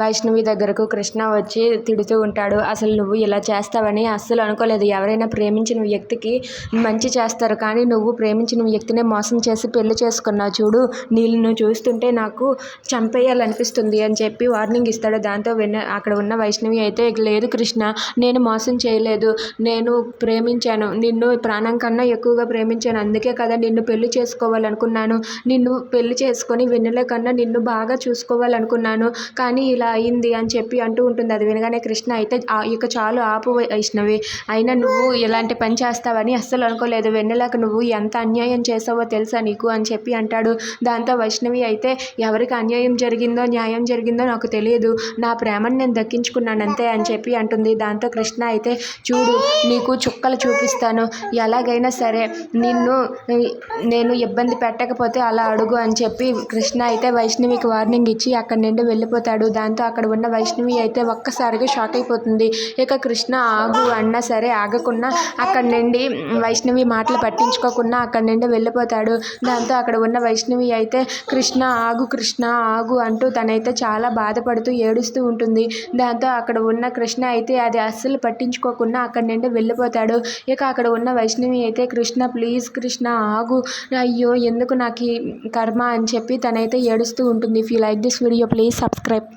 వైష్ణవి దగ్గరకు కృష్ణ వచ్చి తిడుతూ ఉంటాడు. అసలు నువ్వు ఇలా చేస్తావని అస్సలు అనుకోలేదు. ఎవరైనా ప్రేమించిన వ్యక్తికి మంచి చేస్తారు. కానీ నువ్వు ప్రేమించిన వ్యక్తినే మోసం చేసి పెళ్ళి చేసుకున్నావు చూడు. నీళ్ళను చూస్తుంటే నాకు చంపేయాలనిపిస్తుంది అని చెప్పి వార్నింగ్ ఇస్తాడు. దాంతో విన్న అక్కడ ఉన్న వైష్ణవి అయితే లేదు కృష్ణ నేను మోసం చేయలేదు. నేను ప్రేమించాను. నిన్ను ప్రాణం కన్నా ఎక్కువగా ప్రేమించాను. అందుకే కదా నిన్ను పెళ్ళి చేసుకోవాలనుకున్నాను. నిన్ను పెళ్ళి చేసుకొని వెన్నెల కన్నా నిన్ను బాగా చూసుకోవాలనుకున్నాను. కానీ ఇలా అయింది అని చెప్పి అంటూ ఉంటుంది. అది వినగానే కృష్ణ అయితే ఇక చాలు ఆపు వైష్ణవి. అయినా నువ్వు ఇలాంటి పని చేస్తావని అస్సలు అనుకోలేదు. వెన్నెలకు నువ్వు ఎంత అన్యాయం చేసావో తెలుసా నీకు? అని చెప్పి అంటాడు. దాంతో వైష్ణవి అయితే ఎవరికి అన్యాయం జరిగిందో న్యాయం జరిగిందో నాకు తెలియదు. నా ప్రేమను నేను దక్కించుకున్నాను అంతే అని చెప్పి అంటుంది. దాంతో కృష్ణ అయితే చూడు నీకు చుక్కలు చూపిస్తాను. ఎలాగైనా సరే నిన్ను నేను ఇబ్బంది పెట్టకపోతే అలా అడుగు అని చెప్పి కృష్ణ అయితే వైష్ణవికి వార్నింగ్ ఇచ్చి అక్కడి నుండి వెళ్ళిపోతాడు. దాంతో అక్కడ ఉన్న వైష్ణవి అయితే ఒక్కసారిగా షాక్ అయిపోతుంది. ఇక కృష్ణ ఆగు అన్నా సరే ఆగకుండా అక్కడి నుండి వైష్ణవి మాటలు పట్టించుకోకుండా అక్కడి నుండి వెళ్ళిపోతాడు. దాంతో అక్కడ ఉన్న వైష్ణవి అయితే కృష్ణ ఆగు కృష్ణ ఆగు అంటూ తనైతే చాలా బాధపడుతూ ఏడుస్తూ ఉంటుంది. దాంతో అక్కడ ఉన్న కృష్ణ అయితే అది అస్సలు పట్టించుకోకుండా అక్కడి నుండి వెళ్ళిపోతాడు. ఇక అక్కడ ఉన్న వైష్ణవి అయితే కృష్ణ ప్లీజ్ కృష్ణ ఆగు. అయ్యో ఎందుకు నాకు ఈ కర్మ అని చెప్పి తనైతే ఏడుస్తూ ఉంటుంది. If you like this video please subscribe